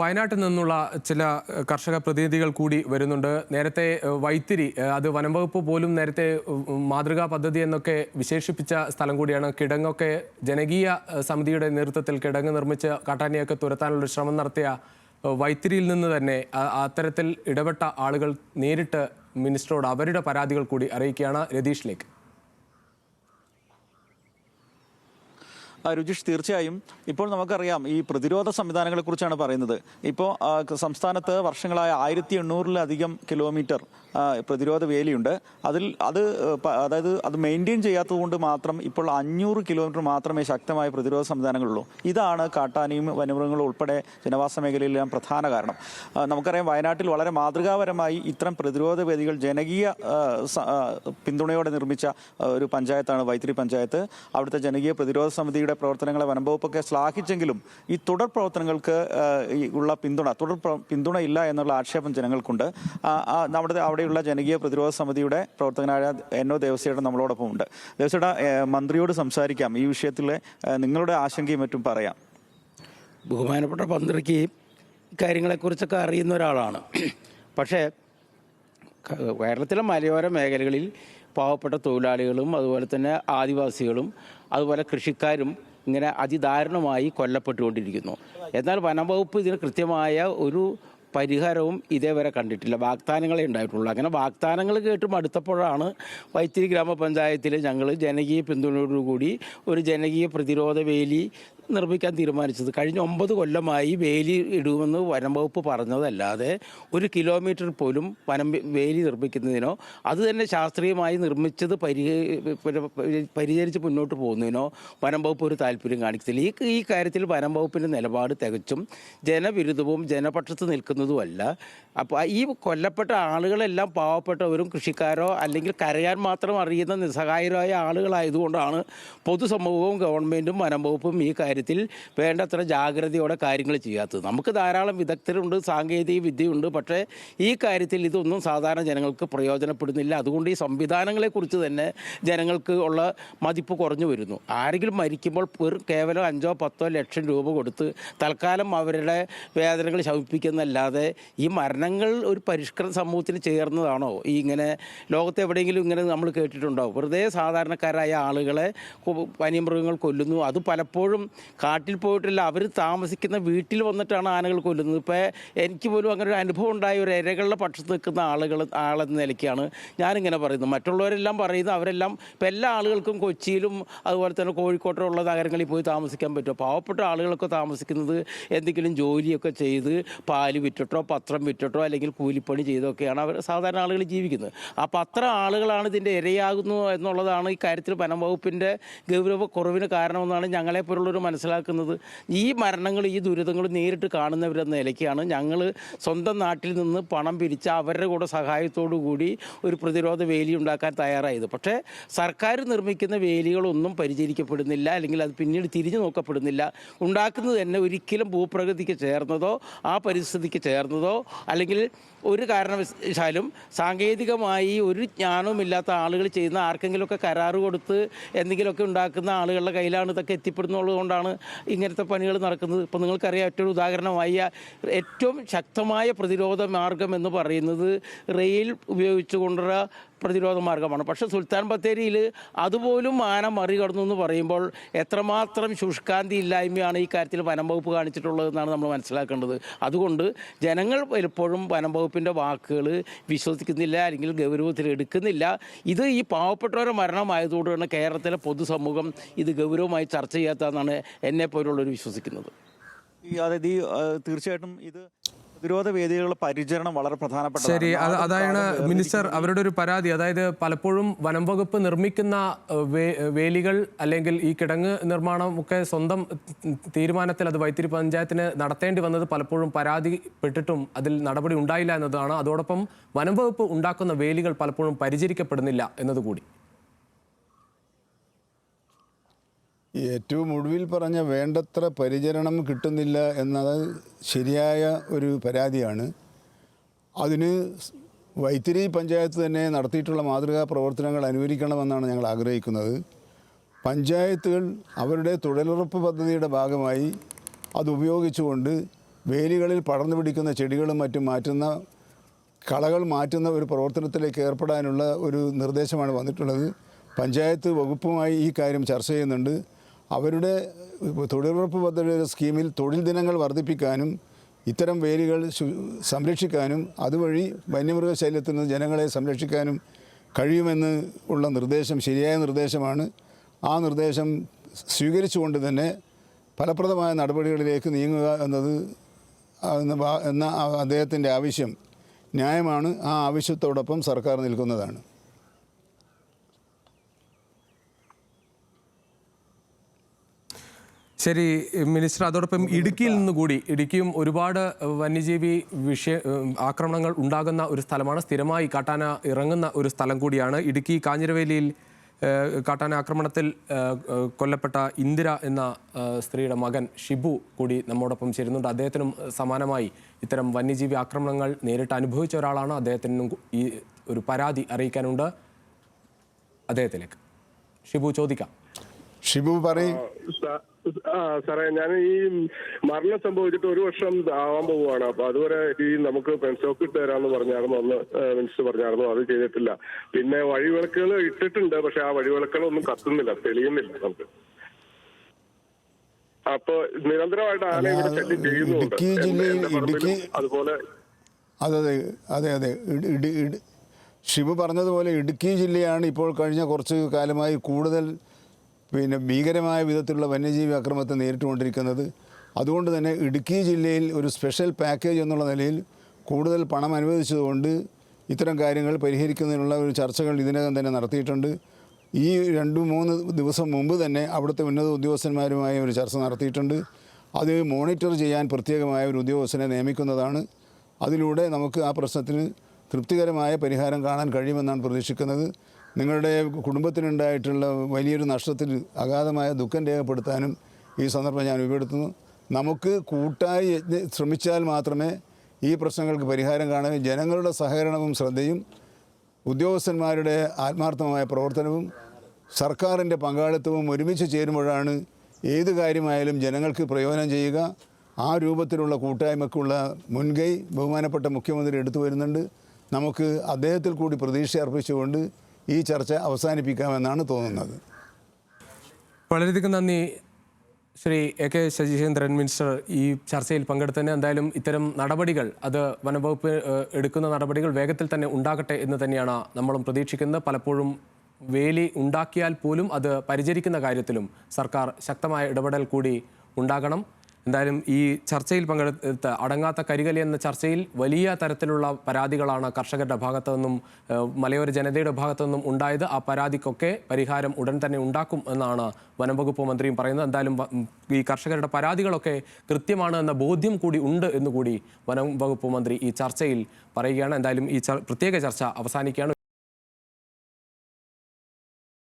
വയനാട്ടിൽ നിന്നുള്ള ചില കർഷക പ്രതിനിധികൾ കൂടി വരുന്നുണ്ട്. നേരത്തെ വൈത്തിരി അത് വനംവകുപ്പ് പോലും നേരത്തെ മാതൃകാ പദ്ധതി എന്നൊക്കെ വിശേഷിപ്പിച്ച സ്ഥലം കൂടിയാണ്. കിടങ്ങൊക്കെ ജനകീയ സമിതിയുടെ നേതൃത്വത്തിൽ കിടങ്ങ് നിർമ്മിച്ച് കാട്ടാനിയൊക്കെ തുരത്താനുള്ള ശ്രമം നടത്തിയ വൈത്തിരിയിൽ നിന്ന് തന്നെ അത്തരത്തിൽ ഇടപെട്ട ആളുകൾ നേരിട്ട് മിനിസ്റ്ററോട് അവരുടെ പരാതികൾ കൂടി അറിയിക്കുകയാണ് രതീഷിലേക്ക്. രുചിഷ് തീർച്ചയായും ഇപ്പോൾ നമുക്കറിയാം ഈ പ്രതിരോധ സംവിധാനങ്ങളെ കുറിച്ചാണ് പറയുന്നത് ഇപ്പോൾ സംസ്ഥാനത്ത് വർഷങ്ങളായ ആയിരത്തി എണ്ണൂറിലധികം കിലോമീറ്റർ പ്രതിരോധ വേലിയുണ്ട്. അതിൽ അത് അതായത് അത് മെയിന്റെയിൻ ചെയ്യാത്തത് കൊണ്ട് മാത്രം ഇപ്പോൾ അഞ്ഞൂറ് കിലോമീറ്റർ മാത്രമേ ശക്തമായ പ്രതിരോധ സംവിധാനങ്ങളുള്ളൂ. ഇതാണ് കാട്ടാനയും വനമൃഗങ്ങളും ഉൾപ്പെടെ ജനവാസ മേഖലയിലെല്ലാം പ്രധാന കാരണം. നമുക്കറിയാം വയനാട്ടിൽ വളരെ മാതൃകാപരമായി ഇത്തരം പ്രതിരോധ വേദികൾ ജനകീയ പിന്തുണയോടെ നിർമ്മിച്ച ഒരു പഞ്ചായത്താണ് വൈത്തിരി പഞ്ചായത്ത്. അവിടുത്തെ ജനകീയ പ്രതിരോധ സമിതിയുടെ പ്രവർത്തനങ്ങളെ വനംവകുപ്പൊക്കെ ശ്ലാഘിച്ചെങ്കിലും ഈ തുടർ പ്രവർത്തനങ്ങൾക്ക് ഉള്ള പിന്തുണ തുടർ പിന്തുണ ഇല്ല എന്നുള്ള ആക്ഷേപം ജനങ്ങൾക്കുണ്ട്. നമ്മുടെ അവിടെയുള്ള ജനകീയ പ്രതിരോധ സമിതിയുടെ പ്രവർത്തകനായ എൻ ഒ ദേവസ്വയുടെ നമ്മളോടൊപ്പം ഉണ്ട്. ദേവസ്വയുടെ മന്ത്രിയോട് സംസാരിക്കാം. ഈ വിഷയത്തിലെ നിങ്ങളുടെ ആശങ്കയും മറ്റും പറയാം. ബഹുമാനപ്പെട്ട മന്ത്രിക്ക് കാര്യങ്ങളെക്കുറിച്ചൊക്കെ അറിയുന്ന ഒരാളാണ്. പക്ഷേ കേരളത്തിലെ മലയോര മേഖലകളിൽ പാവപ്പെട്ട തൊഴിലാളികളും അതുപോലെ തന്നെ ആദിവാസികളും അതുപോലെ കൃഷിക്കാരും ഇങ്ങനെ അതിദാരുണമായി കൊല്ലപ്പെട്ടുകൊണ്ടിരിക്കുന്നു. എന്നാൽ വനംവകുപ്പ് ഇതിന് കൃത്യമായ ഒരു പരിഹാരവും ഇതേവരെ കണ്ടിട്ടില്ല. വാഗ്ദാനങ്ങളെ ഉണ്ടായിട്ടുള്ളൂ. അങ്ങനെ വാഗ്ദാനങ്ങൾ കേട്ട് മടുത്തപ്പോഴാണ് വൈത്തിരി ഗ്രാമപഞ്ചായത്തിൽ ഞങ്ങൾ ജനകീയ പിന്തുണയോടുകൂടി ഒരു ജനകീയ പ്രതിരോധ വേലി നിർമ്മിക്കാൻ തീരുമാനിച്ചത്. കഴിഞ്ഞ ഒമ്പത് കൊല്ലമായി വേലി ഇടുമെന്ന് വനം വകുപ്പ് പറഞ്ഞതല്ലാതെ ഒരു കിലോമീറ്റർ പോലും വനം വേലി നിർമ്മിക്കുന്നതിനോ അത് തന്നെ ശാസ്ത്രീയമായി നിർമ്മിച്ചത് പരി പരിചരിച്ച് മുന്നോട്ട് പോകുന്നതിനോ വനം വകുപ്പ് ഒരു താല്പര്യം കാണിക്കത്തില്ല. ഈ ഈ കാര്യത്തിൽ വനം വകുപ്പിന്റെ നിലപാട് തികച്ചും ജനവിരുദ്ധവും ജനപക്ഷത്ത് നിൽക്കുന്നതുമല്ല അപ്പോൾ ഈ കൊല്ലപ്പെട്ട ആളുകളെല്ലാം പാവപ്പെട്ടവരും കൃഷിക്കാരോ അല്ലെങ്കിൽ കരയാൻ മാത്രം അറിയുന്ന നിസ്സഹായരായ ആളുകളായതുകൊണ്ടാണ് പൊതുസമൂഹവും ഗവൺമെന്റും വനം വകുപ്പും ഈ കാര്യത്തിൽ വേണ്ടത്ര ജാഗ്രതയോടെ കാര്യങ്ങൾ ചെയ്യാത്തത്. നമുക്ക് ധാരാളം വിദഗ്ധരുണ്ട് സാങ്കേതിക വിദ്യയുണ്ട് പക്ഷേ ഈ കാര്യത്തിൽ ഇതൊന്നും സാധാരണ ജനങ്ങൾക്ക് പ്രയോജനപ്പെടുന്നില്ല. അതുകൊണ്ട് ഈ സംവിധാനങ്ങളെക്കുറിച്ച് തന്നെ ജനങ്ങൾക്ക് ഉള്ള മതിപ്പ് കുറഞ്ഞു വരുന്നു. ആരെങ്കിലും മരിക്കുമ്പോൾ കേവലം അഞ്ചോ പത്തോ ലക്ഷം രൂപ കൊടുത്ത് തൽക്കാലം അവരുടെ വേദനകൾ ശമിപ്പിക്കുന്നല്ലാതെ ഈ മരണങ്ങൾ ഒരു പരിഷ്കൃത സമൂഹത്തിന് ചേർന്നതാണോ? ഈ ഇങ്ങനെ ലോകത്ത് എവിടെയെങ്കിലും ഇങ്ങനെ നമ്മൾ കേട്ടിട്ടുണ്ടോ? വെറുതെ സാധാരണക്കാരായ ആളുകളെ വന്യമൃഗങ്ങൾ കൊല്ലുന്നു. അത് പലപ്പോഴും കാട്ടിൽ പോയിട്ടില്ല. അവർ താമസിക്കുന്ന വീട്ടിൽ വന്നിട്ടാണ് ആനകൾ കൊല്ലുന്നത്. ഇപ്പോൾ എനിക്ക് പോലും അങ്ങനെ ഒരു അനുഭവം ഉണ്ടായ. ഒരു ഇരകളുടെ പക്ഷത്ത് നിൽക്കുന്ന ആളുകൾ ആളെന്ന നിലയ്ക്കാണ് ഞാനിങ്ങനെ പറയുന്നത്. മറ്റുള്ളവരെല്ലാം പറയുന്നത് അവരെല്ലാം ഇപ്പോൾ എല്ലാ ആളുകൾക്കും കൊച്ചിയിലും അതുപോലെ തന്നെ കോഴിക്കോട്ടുള്ള നഗരങ്ങളിൽ പോയി താമസിക്കാൻ പറ്റുമോ? പാവപ്പെട്ട ആളുകളൊക്കെ താമസിക്കുന്നത് എന്തെങ്കിലും ജോലിയൊക്കെ ചെയ്ത് പാൽ വിറ്റിട്ടോ പത്രം വിറ്റിട്ടോ അല്ലെങ്കിൽ കൂലിപ്പണി ചെയ്തൊക്കെയാണ് അവർ സാധാരണ ആളുകൾ ജീവിക്കുന്നത്. അപ്പോൾ അത്ര ആളുകളാണ് ഇതിന്റെ ഇരയാകുന്നു എന്നുള്ളതാണ് ഈ കാര്യത്തിൽ വനം വകുപ്പിന്റെ ഗൗരവ കുറവിന് കാരണമെന്നാണ് ഞങ്ങളെപ്പോലുള്ളവർ മനസ്സിലാക്കുന്നത് ഈ മരണങ്ങൾ ഈ ദുരിതങ്ങൾ നേരിട്ട് കാണുന്നവരെന്ന നിലയ്ക്കാണ്. ഞങ്ങൾ സ്വന്തം നാട്ടിൽ നിന്ന് പണം പിരിച്ച അവരുടെ കൂടെ സഹായത്തോടു കൂടി ഒരു പ്രതിരോധ വേലി ഉണ്ടാക്കാൻ തയ്യാറായത്. പക്ഷേ സർക്കാർ നിർമ്മിക്കുന്ന വേലികളൊന്നും പരിചരിക്കപ്പെടുന്നില്ല അല്ലെങ്കിൽ അത് പിന്നീട് തിരിഞ്ഞു നോക്കപ്പെടുന്നില്ല. ഉണ്ടാക്കുന്നത് തന്നെ ഒരിക്കലും ഭൂപ്രകൃതിക്ക് ചേർന്നതോ ആ പരിസ്ഥിതിക്ക് ചേർന്നതോ അല്ലെങ്കിൽ ഒരു കാരണവശാലും സാങ്കേതികമായി ഒരു ജ്ഞാനവും ഇല്ലാത്ത ആളുകൾ ചെയ്യുന്ന ആർക്കെങ്കിലുമൊക്കെ കരാറ് കൊടുത്ത് എന്തെങ്കിലുമൊക്കെ ഉണ്ടാക്കുന്ന ആളുകളുടെ കയ്യിലാണ് ഇതൊക്കെ എത്തിപ്പെടുന്നുള്ളത് കൊണ്ടാണ് ഇങ്ങനത്തെ പണികൾ നടക്കുന്നത്. ഇപ്പോൾ നിങ്ങൾക്കറിയാം ഏറ്റവും ഉദാഹരണമായ ഏറ്റവും ശക്തമായ പ്രതിരോധ മാർഗം എന്ന് പറയുന്നത് റെയിൽ ഉപയോഗിച്ചുകൊണ്ടുള്ള പ്രതിരോധ മാർഗമാണ്. പക്ഷേ സുൽത്താൻ ബത്തേരിയിൽ അതുപോലും ആന മറികടന്നു എന്ന് പറയുമ്പോൾ എത്രമാത്രം ശുഷ്കാന്തി ഇല്ലായ്മയാണ് ഈ കാര്യത്തിൽ വനം വകുപ്പ് കാണിച്ചിട്ടുള്ളതെന്നാണ് നമ്മൾ മനസ്സിലാക്കേണ്ടത്. അതുകൊണ്ട് ജനങ്ങൾ പലപ്പോഴും വനം വകുപ്പിന്റെ വാക്കുകൾ വിശ്വസിക്കുന്നില്ല അല്ലെങ്കിൽ ഗൗരവത്തിൽ എടുക്കുന്നില്ല. ഇത് ഈ പാവപ്പെട്ടവരുടെ മരണമായതുകൊണ്ടാണ് കേരളത്തിലെ പൊതുസമൂഹം ഇത് ഗൗരവമായി ചർച്ച ചെയ്യാത്തതെന്നാണ് എന്നെ പോലുള്ളവർ വിശ്വസിക്കുന്നത് അതായത് ഈ തീർച്ചയായിട്ടും ഇത് പ്രതിരോധ വേദികളുടെ പരിചരണം വളരെ പ്രധാനപ്പെട്ട ശരി അത് അതാണ് മിനിസ്റ്റർ അവരുടെ ഒരു പരാതി. അതായത് പലപ്പോഴും വനം വകുപ്പ് നിർമ്മിക്കുന്ന വേലികൾ അല്ലെങ്കിൽ ഈ കിടങ്ങ് നിർമ്മാണം ഒക്കെ സ്വന്തം തീരുമാനത്തിൽ അത് വൈത്തിരി പഞ്ചായത്തിന് നടത്തേണ്ടി വന്നത് പലപ്പോഴും പരാതിപ്പെട്ടിട്ടും അതിൽ നടപടി ഉണ്ടായില്ല എന്നതാണ്. അതോടൊപ്പം വനം വകുപ്പ് ഉണ്ടാക്കുന്ന വേലികൾ പലപ്പോഴും പരിചരിക്കപ്പെടുന്നില്ല എന്നതുകൂടി ഈ ഏറ്റവും ഒടുവിൽ പറഞ്ഞ വേണ്ടത്ര പരിചരണം കിട്ടുന്നില്ല എന്നത് ശരിയായ ഒരു പരാതിയാണ്. അതിന് വൈത്തിരി പഞ്ചായത്ത് തന്നെ നടത്തിയിട്ടുള്ള മാതൃകാ പ്രവർത്തനങ്ങൾ അനുവദിക്കണമെന്നാണ് ഞങ്ങൾ ആഗ്രഹിക്കുന്നത്. പഞ്ചായത്തുകൾ അവരുടെ തൊഴിലുറപ്പ് പദ്ധതിയുടെ ഭാഗമായി അത് ഉപയോഗിച്ചുകൊണ്ട് വേലികളിൽ പടർന്നു പിടിക്കുന്ന ചെടികളും മറ്റും മാറ്റുന്ന കളകൾ മാറ്റുന്ന ഒരു പ്രവർത്തനത്തിലേക്ക് ഏർപ്പെടാനുള്ള ഒരു നിർദ്ദേശമാണ് വന്നിട്ടുള്ളത്. പഞ്ചായത്ത് വകുപ്പുമായി ഈ കാര്യം ചർച്ച ചെയ്യുന്നുണ്ട്. അവരുടെ തൊഴിലുറപ്പ് പദ്ധതിയുടെ സ്കീമിൽ തൊഴിൽ ദിനങ്ങൾ വർദ്ധിപ്പിക്കാനും ഇത്തരം വേലികൾ സംരക്ഷിക്കാനും അതുവഴി വന്യമൃഗശല്യത്തിൽ നിന്ന് ജനങ്ങളെ സംരക്ഷിക്കാനും കഴിയുമെന്ന് ഉള്ള നിർദ്ദേശം ശരിയായ നിർദ്ദേശമാണ്. ആ നിർദ്ദേശം സ്വീകരിച്ചുകൊണ്ട് തന്നെ ഫലപ്രദമായ നടപടികളിലേക്ക് നീങ്ങുക എന്നത് എന്ന അദ്ദേഹത്തിന്റെ ആവശ്യം ന്യായമാണ്. ആ ആവശ്യത്തോടൊപ്പം സർക്കാർ നിൽക്കുന്നതാണ്. ശരി മിനിസ്റ്റർ അതോടൊപ്പം ഇടുക്കിയിൽ നിന്ന് കൂടി ഇടുക്കിയും ഒരുപാട് വന്യജീവി വിഷയ ആക്രമണങ്ങൾ ഉണ്ടാകുന്ന ഒരു സ്ഥലമാണ്. സ്ഥിരമായി കാട്ടാന ഇറങ്ങുന്ന ഒരു സ്ഥലം കൂടിയാണ്. ഇടുക്കി കാഞ്ഞിരവേലിയിൽ കാട്ടാന ആക്രമണത്തിൽ കൊല്ലപ്പെട്ട ഇന്ദിര എന്ന സ്ത്രീയുടെ മകൻ ഷിബു കൂടി നമ്മോടൊപ്പം ചേരുന്നുണ്ട്. അദ്ദേഹത്തിനും സമാനമായി ഇത്തരം വന്യജീവി ആക്രമണങ്ങൾ നേരിട്ട് അനുഭവിച്ച ഒരാളാണ്. അദ്ദേഹത്തിനും ഈ ഒരു പരാതി അറിയിക്കാനുണ്ട്. അദ്ദേഹത്തിലേക്ക്. ഷിബു ചോദിക്കാം. ഷിബു പറയും. ആ സാറേ ഞാൻ ഈ മരണം സംഭവിച്ചിട്ട് ഒരു വർഷം ആവാൻ പോവുകയാണ്. അപ്പൊ അതുവരെ ഈ നമുക്ക് പെൻഷോക്ക് ഇട്ട് തരാമെന്ന് പറഞ്ഞായിരുന്നു. അന്ന് മിനിസ്റ്റർ പറഞ്ഞായിരുന്നു. അത് ചെയ്തിട്ടില്ല. പിന്നെ വഴിവിളക്കുകൾ ഇട്ടിട്ടുണ്ട്. പക്ഷെ ആ വഴിവിളക്കുകളൊന്നും കത്തുന്നില്ല. തെളിയുന്നില്ല നമുക്ക്. അപ്പൊ നിരന്തരമായിട്ട് ആന ഇവിടെ ശല്യം ചെയ്യുന്നുണ്ട്. എന്റെ പറമ്പിലും അതുപോലെ അതെ അതെ അതെ അതെ. ഇട് ഇട് ഇട്. ശിവ പറഞ്ഞതുപോലെ ഇടുക്കി ജില്ലയാണ് ഇപ്പോൾ കഴിഞ്ഞ കുറച്ച് കാലമായി കൂടുതൽ പിന്നെ ഭീകരമായ വിധത്തിലുള്ള വന്യജീവി അക്രമത്തെ നേരിട്ടുകൊണ്ടിരിക്കുന്നത്. അതുകൊണ്ട് തന്നെ ഇടുക്കി ജില്ലയിൽ ഒരു സ്പെഷ്യൽ പാക്കേജ് എന്നുള്ള നിലയിൽ കൂടുതൽ പണം അനുവദിച്ചതുകൊണ്ട് ഇത്തരം കാര്യങ്ങൾ പരിഹരിക്കുന്നതിനുള്ള ഒരു ചർച്ചകൾ ഇതിനകം തന്നെ നടത്തിയിട്ടുണ്ട്. ഈ രണ്ട് മൂന്ന് ദിവസം മുമ്പ് തന്നെ അവിടുത്തെ ഉന്നത ഉദ്യോഗസ്ഥന്മാരുമായി ഒരു ചർച്ച നടത്തിയിട്ടുണ്ട്. അത് മോണിറ്റർ ചെയ്യാൻ പ്രത്യേകമായ ഒരു ഉദ്യോഗസ്ഥനെ നിയമിക്കുന്നതാണ്. അതിലൂടെ നമുക്ക് ആ പ്രശ്നത്തിന് തൃപ്തികരമായ പരിഹാരം കാണാൻ കഴിയുമെന്നാണ് പ്രതീക്ഷിക്കുന്നത്. നിങ്ങളുടെ കുടുംബത്തിനുണ്ടായിട്ടുള്ള വലിയൊരു നഷ്ടത്തിൽ അഗാധമായ ദുഃഖം രേഖപ്പെടുത്താനും ഈ സന്ദർഭം ഞാൻ ഉപയോഗപ്പെടുത്തുന്നു. നമുക്ക് കൂട്ടായി ശ്രമിച്ചാൽ മാത്രമേ ഈ പ്രശ്നങ്ങൾക്ക് പരിഹാരം കാണാൻ ജനങ്ങളുടെ സഹകരണവും ശ്രദ്ധയും ഉദ്യോഗസ്ഥന്മാരുടെ ആത്മാർത്ഥമായ പ്രവർത്തനവും സർക്കാരിന്റെ പങ്കാളിത്തവും ഒരുമിച്ച് ചേരുമ്പോഴാണ് ഏത് കാര്യമായാലും ജനങ്ങൾക്ക് പ്രയോജനം ചെയ്യുക. ആ രൂപത്തിലുള്ള കൂട്ടായ്മക്കുള്ള മുൻകൈ ബഹുമാനപ്പെട്ട മുഖ്യമന്ത്രി എടുത്തു വരുന്നുണ്ട്. നമുക്ക് അദ്ദേഹത്തിൽ കൂടി പ്രതീക്ഷ അർപ്പിച്ചുകൊണ്ട് ഈ ചർച്ച അവസാനിപ്പിക്കാമെന്നാണ് തോന്നുന്നത്. വളരെയധികം നന്ദി Shri A K Saseendran minister ഈ ചർച്ചയിൽ പങ്കെടുത്തതിന്. എന്തായാലും ഇത്തരം നടപടികൾ അത് വനംവകുപ്പ് എടുക്കുന്ന നടപടികൾ വേഗത്തിൽ തന്നെ ഉണ്ടാകട്ടെ എന്ന് തന്നെയാണ് നമ്മളും പ്രതീക്ഷിക്കുന്നത്. പലപ്പോഴും വേലി ഉണ്ടാക്കിയാൽ പോലും അത് പരിചരിക്കുന്ന കാര്യത്തിലും സർക്കാർ ശക്തമായ ഇടപെടൽ കൂടി ഉണ്ടാകണം. എന്തായാലും ഈ ചർച്ചയിൽ പങ്കെടുത്ത അടങ്ങാത്ത കരികലി എന്ന ചർച്ചയിൽ വലിയ തരത്തിലുള്ള പരാതികളാണ് കർഷകരുടെ ഭാഗത്തു നിന്നും മലയോര ജനതയുടെ ഭാഗത്തു നിന്നും ഉണ്ടായത്. ആ പരാതിക്കൊക്കെ പരിഹാരം ഉടൻ തന്നെ ഉണ്ടാക്കും എന്നാണ് വനംവകുപ്പ് മന്ത്രിയും പറയുന്നത്. എന്തായാലും ഈ കർഷകരുടെ പരാതികളൊക്കെ കൃത്യമാണ് എന്ന ബോധ്യം കൂടി ഉണ്ട് എന്നുകൂടി വനം വകുപ്പ് മന്ത്രി ഈ ചർച്ചയിൽ പറയുകയാണ്. എന്തായാലും ഈ പ്രത്യേക ചർച്ച അവസാനിക്കുകയാണ്.